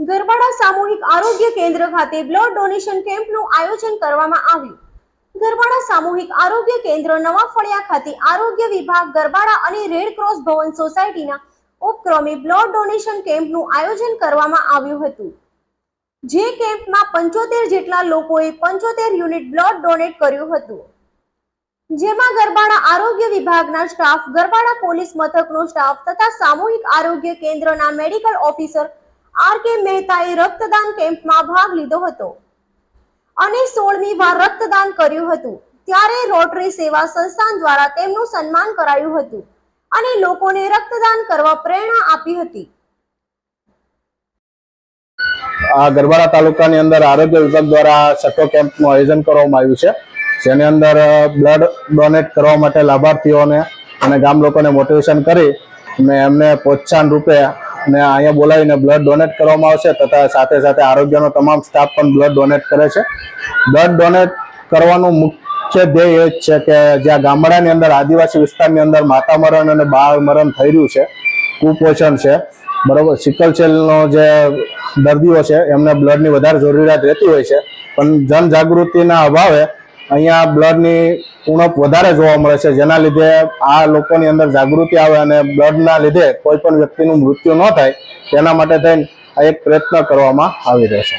ગરબાડા સામૂહિક આરોગ્ય કેન્દ્ર ખાતે બ્લડ ડોનેશન કેમ્પનું આયોજન કરવામાં આવ્યું. ગરબાડા સામૂહિક આરોગ્ય કેન્દ્ર નવા ફળિયા ખાતે આરોગ્ય વિભાગ ગરબાડા અને રેડ ક્રોસ ભવન સોસાયટીના ઉપક્રમે બ્લડ ડોનેશન કેમ્પનું આયોજન કરવામાં આવ્યું હતું. જે કેમ્પમાં પંચોતેર જેટલા લોકોએ પંચોતેર યુનિટ બ્લડ ડોનેટ કર્યું હતું. જેમાં ગરબાડા આરોગ્ય વિભાગના સ્ટાફ, ગરબાડા પોલીસ મથકનો સ્ટાફ તથા સામૂહિક આરોગ્ય કેન્દ્રના મેડિકલ ઓફિસર આર કે મહેતાએ રક્તદાન કેમ્પમાં ભાગ લીધો હતો. અને સોળમી વાર રક્તદાન કર્યું હતું. ત્યારે રોટરી સેવા સંસ્થાન દ્વારા તેમનું સન્માન કરાયું હતું અને લોકોને રક્તદાન કરવા પ્રેરણા આપી હતી. આ ગરબાડા તાલુકાની અંદર આરોગ્ય વિભાગ દ્વારા છઠ્ઠો કેમ્પનું આયોજન કરવામાં આવ્યું છે. જેની અંદર બ્લડ ડોનેટ કરવા માટે લાભાર્થીઓને અને ગામ લોકોને મોટિવેશન કરી અને એમને પ્રોત્સાહન રૂપે અને અહીંયા બોલાવીને બ્લડ ડોનેટ કરવામાં આવશે તથા સાથે સાથે આરોગ્યનો તમામ સ્ટાફ પણ બ્લડ ડોનેટ કરે છે. બ્લડ ડોનેટ કરવાનું મુખ્ય ધ્યેય એ જ છે કે જ્યાં ગામડાની અંદર, આદિવાસી વિસ્તારની અંદર માતા મરણ અને બાળ મરણ થઈ રહ્યું છે, કુપોષણ છે, બરોબર? સિકલ સેલનો જે દર્દીઓ છે, એમને બ્લડની વધારે જરૂરિયાત રહેતી હોય છે. પણ જનજાગૃતિના અભાવે અહીંયા બ્લડની ઉણપ વધારે જોવા મળે છે, જેના લીધે આ લોકોની અંદર જાગૃતિ આવે અને બ્લડના લીધે કોઈ પણ વ્યક્તિનું મૃત્યુ ન થાય, તેના માટે થઈને આ એક પ્રયત્ન કરવામાં આવી રહ્યો છે.